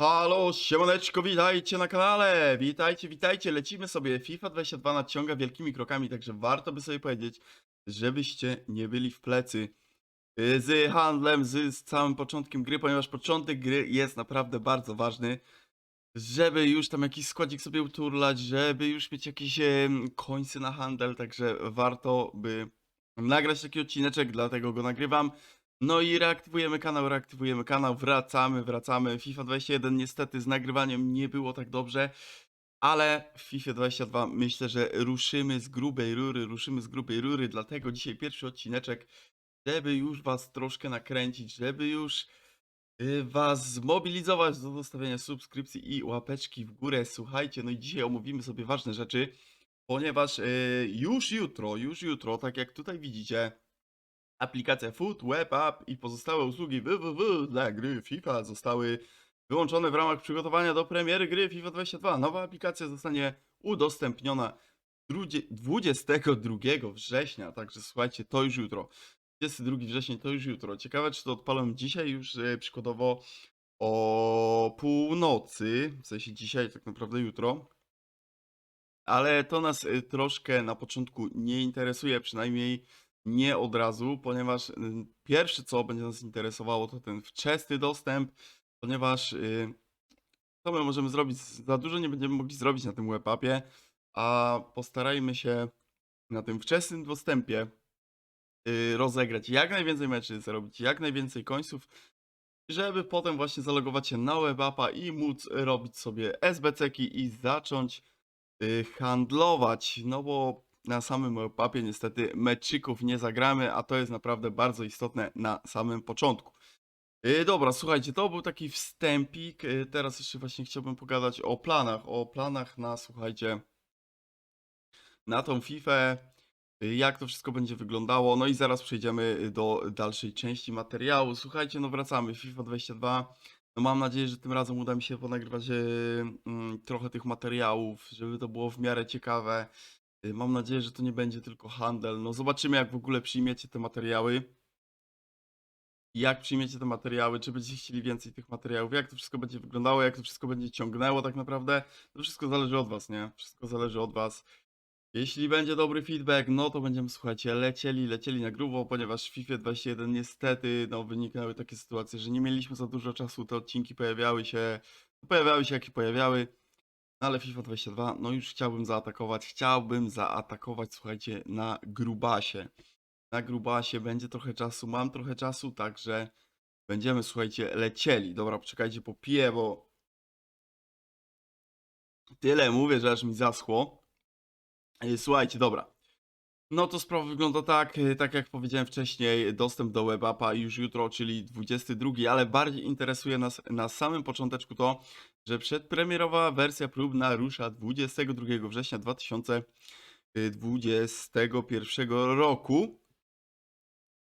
Halo, siemaneczko, witajcie na kanale, witajcie, witajcie, lecimy sobie, FIFA 22 nadciąga wielkimi krokami, także warto by sobie powiedzieć, żebyście nie byli w plecy y, z handlem, z, z całym początkiem gry, ponieważ początek gry jest naprawdę bardzo ważny, żeby już tam jakiś składzik sobie uturlać, żeby już mieć jakieś końce na handel, także warto by nagrać taki odcineczek, dlatego go nagrywam. No i reaktywujemy kanał, reaktywujemy kanał, wracamy, wracamy. FIFA 21 niestety z nagrywaniem nie było tak dobrze, ale w FIFA 22 myślę, że ruszymy z grubej rury, ruszymy z grubej rury, dlatego dzisiaj pierwszy odcineczek, żeby już was troszkę nakręcić, żeby już y, was zmobilizować do zostawienia subskrypcji i łapeczki w górę. Słuchajcie, no i dzisiaj omówimy sobie ważne rzeczy, ponieważ y, już jutro, już jutro, tak jak tutaj widzicie, aplikacja Food, Web App i pozostałe usługi www dla gry FIFA zostały wyłączone w ramach przygotowania do premiery gry FIFA 22. Nowa aplikacja zostanie udostępniona drugie- 22 września, także słuchajcie, to już jutro. 22 września to już jutro. Ciekawe, czy to odpalę dzisiaj już e, przykładowo o północy, w sensie dzisiaj, tak naprawdę jutro. Ale to nas y, troszkę na początku nie interesuje, przynajmniej nie od razu, ponieważ y, pierwsze co będzie nas interesowało to ten wczesny dostęp, ponieważ y, co my możemy zrobić? Za dużo nie będziemy mogli zrobić na tym webapie, a postarajmy się na tym wczesnym dostępie y, rozegrać jak najwięcej meczy, zarobić jak najwięcej końców, żeby potem właśnie zalogować się na webapa i móc robić sobie SBC-ki i zacząć handlować, no bo na samym webapie niestety meczyków nie zagramy, a to jest naprawdę bardzo istotne na samym początku. Y, Dobra, słuchajcie, to był taki wstępik. y, Teraz jeszcze właśnie chciałbym pogadać o planach. O planach na, słuchajcie, na tą FIFA, y, jak to wszystko będzie wyglądało. No i zaraz przejdziemy do dalszej części materiału. Słuchajcie, no wracamy. FIFA 22. No mam nadzieję, że tym razem uda mi się ponagrywać mm, trochę tych materiałów, żeby to było w miarę ciekawe. Y, Mam nadzieję, że to nie będzie tylko handel. No zobaczymy, jak w ogóle przyjmiecie te materiały. Jak przyjmiecie te materiały, czy będziecie chcieli więcej tych materiałów, jak to wszystko będzie wyglądało, jak to wszystko będzie ciągnęło tak naprawdę. To wszystko zależy od was, nie? Wszystko zależy od was. Jeśli będzie dobry feedback, no to będziemy, słuchajcie, lecieli, lecieli na grubo, ponieważ w FIFA 21 niestety, no wynikały takie sytuacje, że nie mieliśmy za dużo czasu, te odcinki pojawiały się, pojawiały się jakie pojawiały. No ale FIFA 22, no już chciałbym zaatakować, chciałbym zaatakować, słuchajcie, na grubasie. Na grubasie będzie trochę czasu, mam trochę czasu, także będziemy, słuchajcie, lecieli. Dobra, poczekajcie, popiję, bo tyle mówię, że aż mi zaschło. Ej, Słuchajcie, dobra. No to sprawa wygląda tak, y, tak jak powiedziałem wcześniej, dostęp do webapa już jutro, czyli 22, ale bardziej interesuje nas na samym począteczku to, że przedpremierowa wersja próbna rusza 22 września 2021 roku.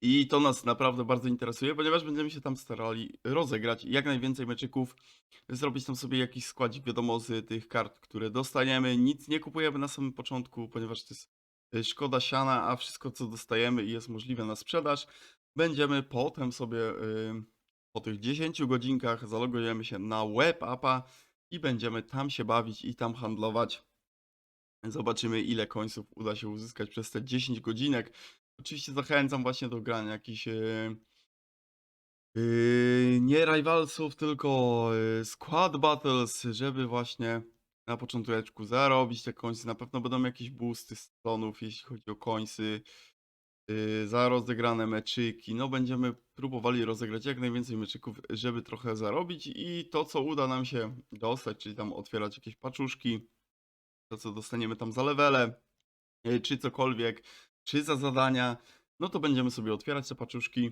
I to nas naprawdę bardzo interesuje, ponieważ będziemy się tam starali rozegrać jak najwięcej meczyków, zrobić tam sobie jakiś składzik, wiadomo, z tych kart, które dostaniemy. Nic nie kupujemy na samym początku, ponieważ to jest y, szkoda siana, a wszystko co dostajemy i jest możliwe na sprzedaż, będziemy potem sobie y, po tych 10 godzinkach zalogujemy się na web appa i będziemy tam się bawić i tam handlować. Zobaczymy ile końców uda się uzyskać przez te 10 godzinek. Oczywiście zachęcam właśnie do grania jakichś yy, yy, nie rivalsów, tylko yy, squad battles, żeby właśnie na początku zarobić te końce. Na pewno będą jakieś boosty stonów, jeśli chodzi o końcy. Yy, za rozegrane meczyki. No będziemy próbowali rozegrać jak najwięcej meczyków, żeby trochę zarobić i to co uda nam się dostać, czyli tam otwierać jakieś paczuszki, to co dostaniemy tam za levele, yy, czy cokolwiek, czy za zadania, no to będziemy sobie otwierać te paczuszki,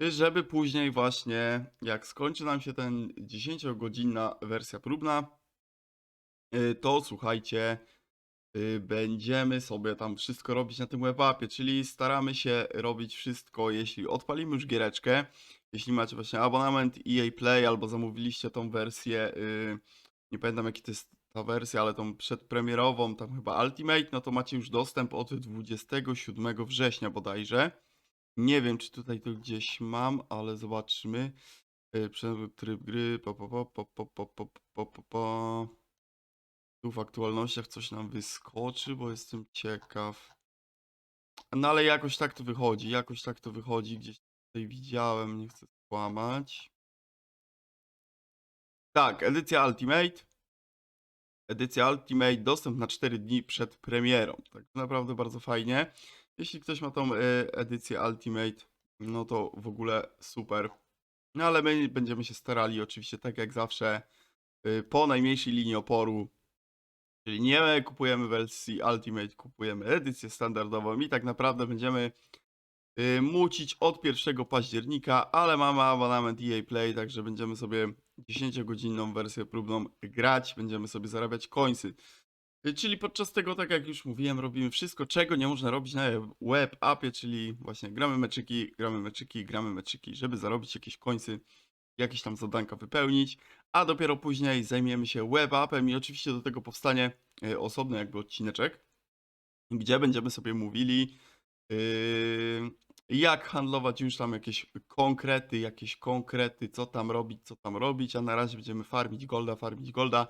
żeby później właśnie, jak skończy nam się ten 10-godzinna wersja próbna, yy, to słuchajcie, będziemy sobie tam wszystko robić na tym webapie, czyli staramy się robić wszystko, jeśli odpalimy już giereczkę, jeśli macie właśnie abonament EA Play albo zamówiliście tą wersję, yy, nie pamiętam jaki to jest ta wersja, ale tą przedpremierową, tam chyba Ultimate, no to macie już dostęp od 27 września bodajże. Nie wiem, czy tutaj to gdzieś mam, ale zobaczmy. Yy, tryb gry, po, po, po, po, po, po, po, po, po. Tu w aktualnościach coś nam wyskoczy, bo jestem ciekaw. No ale jakoś tak to wychodzi, jakoś tak to wychodzi, gdzieś tutaj widziałem, nie chcę skłamać. Tak, edycja Ultimate. Edycja Ultimate, dostęp na 4 dni przed premierą. Tak naprawdę bardzo fajnie. Jeśli ktoś ma tą e, edycję Ultimate, no to w ogóle super. No ale my będziemy się starali oczywiście tak jak zawsze y, po najmniejszej linii oporu. Czyli nie kupujemy wersji Ultimate, kupujemy edycję standardową i tak naprawdę będziemy y, mucić od 1 października, ale mamy abonament EA Play, także będziemy sobie 10-godzinną wersję próbną grać, będziemy sobie zarabiać końcy. Y, Czyli podczas tego, tak jak już mówiłem, robimy wszystko, czego nie można robić na web appie, czyli właśnie gramy meczyki, gramy meczyki, gramy meczyki, żeby zarobić jakieś końcy, jakieś tam zadanka wypełnić, a dopiero później zajmiemy się web appem i oczywiście do tego powstanie y, osobny jakby odcineczek, gdzie będziemy sobie mówili yy, jak handlować już tam jakieś konkrety, jakieś konkrety, co tam robić, co tam robić, a na razie będziemy farmić golda, farmić golda,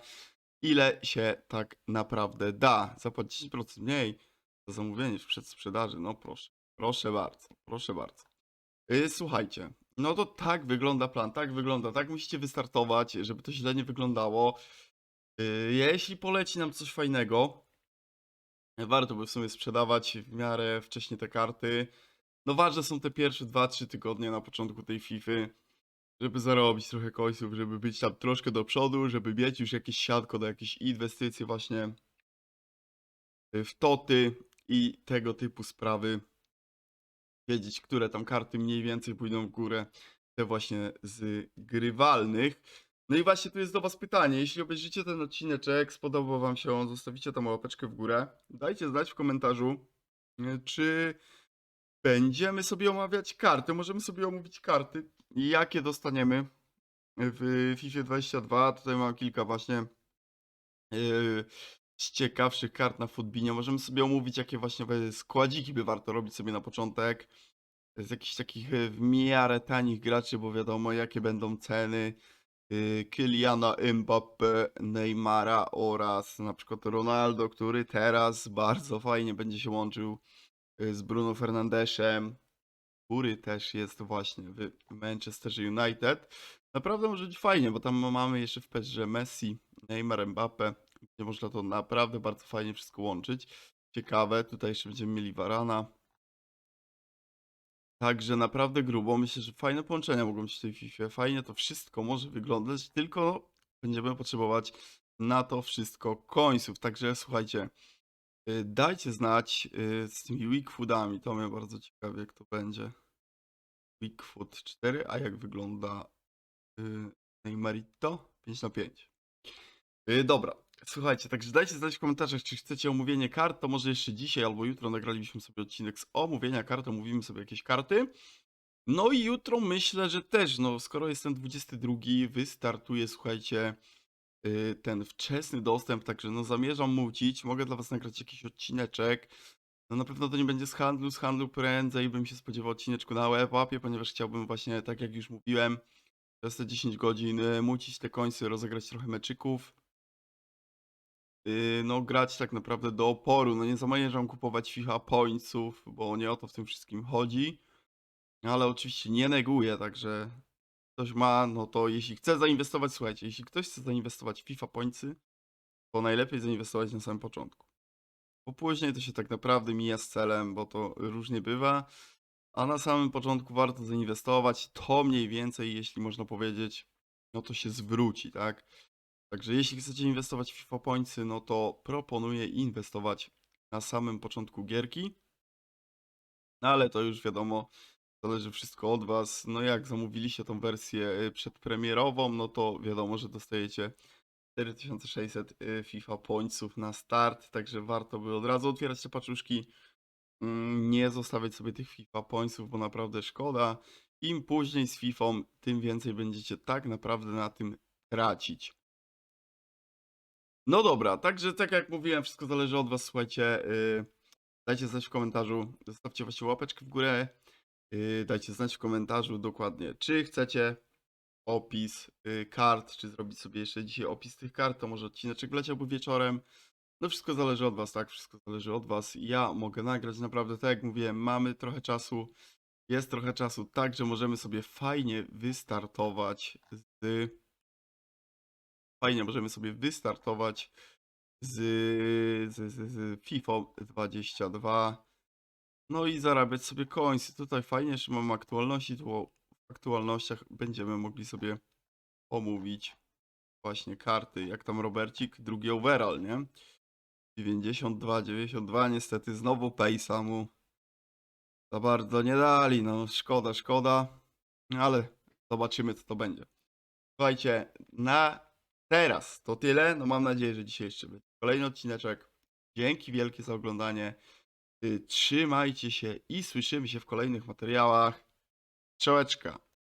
ile się tak naprawdę da. Zapłacić 10% mniej za zamówienie w przedsprzedaży, no proszę, proszę bardzo, proszę bardzo. Yy, słuchajcie, no to tak wygląda plan, tak wygląda, tak musicie wystartować, żeby to źle nie wyglądało. Yy, jeśli poleci nam coś fajnego, warto by w sumie sprzedawać w miarę wcześnie te karty. No ważne są te pierwsze 2-3 tygodnie na początku tej FIFA, żeby zarobić trochę końców, żeby być tam troszkę do przodu, żeby mieć już jakieś siatko do jakiejś inwestycji właśnie w toty i tego typu sprawy. Wiedzieć, które tam karty mniej więcej pójdą w górę, te właśnie z grywalnych. No i właśnie tu jest do Was pytanie. Jeśli obejrzycie ten odcineczek, spodobał Wam się on, zostawicie tam łapeczkę w górę. Dajcie znać w komentarzu, y, czy będziemy sobie omawiać karty. Możemy sobie omówić karty, jakie dostaniemy w FIFA 22. Tutaj mam kilka właśnie yy, z ciekawszych kart na Footbinie. Możemy sobie omówić, jakie właśnie składziki by warto robić sobie na początek. Z jakichś takich y, w miarę tanich graczy, bo wiadomo jakie będą ceny. y, Kyliana Mbappe, Neymara oraz na przykład Ronaldo, który teraz bardzo fajnie będzie się łączył y, z Bruno Fernandeszem, który też jest właśnie w Manchesterze United. Naprawdę może być fajnie, bo tam mamy jeszcze w PSG Messi, Neymar, Mbappe, gdzie można to naprawdę bardzo fajnie wszystko łączyć. Ciekawe, tutaj jeszcze będziemy mieli Varana. Także naprawdę grubo. Myślę, że fajne połączenia mogą być w tej FIFA. Fajnie to wszystko może wyglądać, tylko będziemy potrzebować na to wszystko końców. Także słuchajcie, y, dajcie znać y, z tymi weak foodami. To mnie bardzo ciekawi, jak to będzie. Weak food 4, a jak wygląda y, Neymarito? 5 na 5. Y, Dobra, słuchajcie, także dajcie znać w komentarzach, czy chcecie omówienie kart, to może jeszcze dzisiaj albo jutro nagralibyśmy sobie odcinek z omówienia kart, omówimy sobie jakieś karty. No i jutro myślę, że też, no skoro jest ten 22, wystartuje, słuchajcie, y, ten wczesny dostęp, także no zamierzam mucić, mogę dla was nagrać jakiś odcineczek. No na pewno to nie będzie z handlu, z handlu prędzej bym się spodziewał odcineczku na webapie, ponieważ chciałbym właśnie, tak jak już mówiłem, przez te 10 godzin y, mucić te końce, rozegrać trochę meczyków. Yy, no grać tak naprawdę do oporu. No nie zamierzam kupować FIFA pointsów, bo nie o to w tym wszystkim chodzi. Ale oczywiście nie neguję, także ktoś ma, no to jeśli chce zainwestować, słuchajcie, jeśli ktoś chce zainwestować w FIFA pointsy, to najlepiej zainwestować na samym początku. Bo później to się tak naprawdę mija z celem, bo to różnie bywa. A na samym początku warto zainwestować, to mniej więcej, jeśli można powiedzieć, no to się zwróci, tak? Także jeśli chcecie inwestować w FIFA Pointsy, no to proponuję inwestować na samym początku gierki. No ale to już wiadomo, zależy wszystko od Was. No jak zamówiliście tą wersję y, przedpremierową, no to wiadomo, że dostajecie 4600 y, FIFA Pointsów na start, także warto by od razu otwierać te paczuszki. Mm, Nie zostawiać sobie tych FIFA Pointsów, bo naprawdę szkoda. Im później z FIFA, tym więcej będziecie tak naprawdę na tym tracić. No dobra, także tak jak mówiłem, wszystko zależy od was, słuchajcie. Yy, dajcie znać w komentarzu, zostawcie właśnie łapeczkę w górę. Yy, dajcie znać w komentarzu dokładnie, czy chcecie opis y, kart, czy zrobić sobie jeszcze dzisiaj opis tych kart, to może odcineczek wleciałby wieczorem. No wszystko zależy od was, tak? Wszystko zależy od was. Ja mogę nagrać naprawdę, tak jak mówiłem, mamy trochę czasu, jest trochę czasu, tak, że możemy sobie fajnie wystartować z... Fajnie możemy sobie wystartować z, z, z, z FIFA 22. No i zarabiać sobie coinsy. Tutaj fajnie, że mam aktualności, tu w aktualnościach będziemy mogli sobie omówić właśnie karty. Jak tam Robercik, drugi overall, nie? 92, 92, niestety znowu Pejsa mu za bardzo nie dali, no szkoda, szkoda, ale zobaczymy co to będzie. Słuchajcie, na teraz to tyle, no mam nadzieję, że dzisiaj jeszcze będzie kolejny odcineczek. Dzięki wielkie za oglądanie. Y, Trzymajcie się i słyszymy się w kolejnych materiałach. Czołeczka.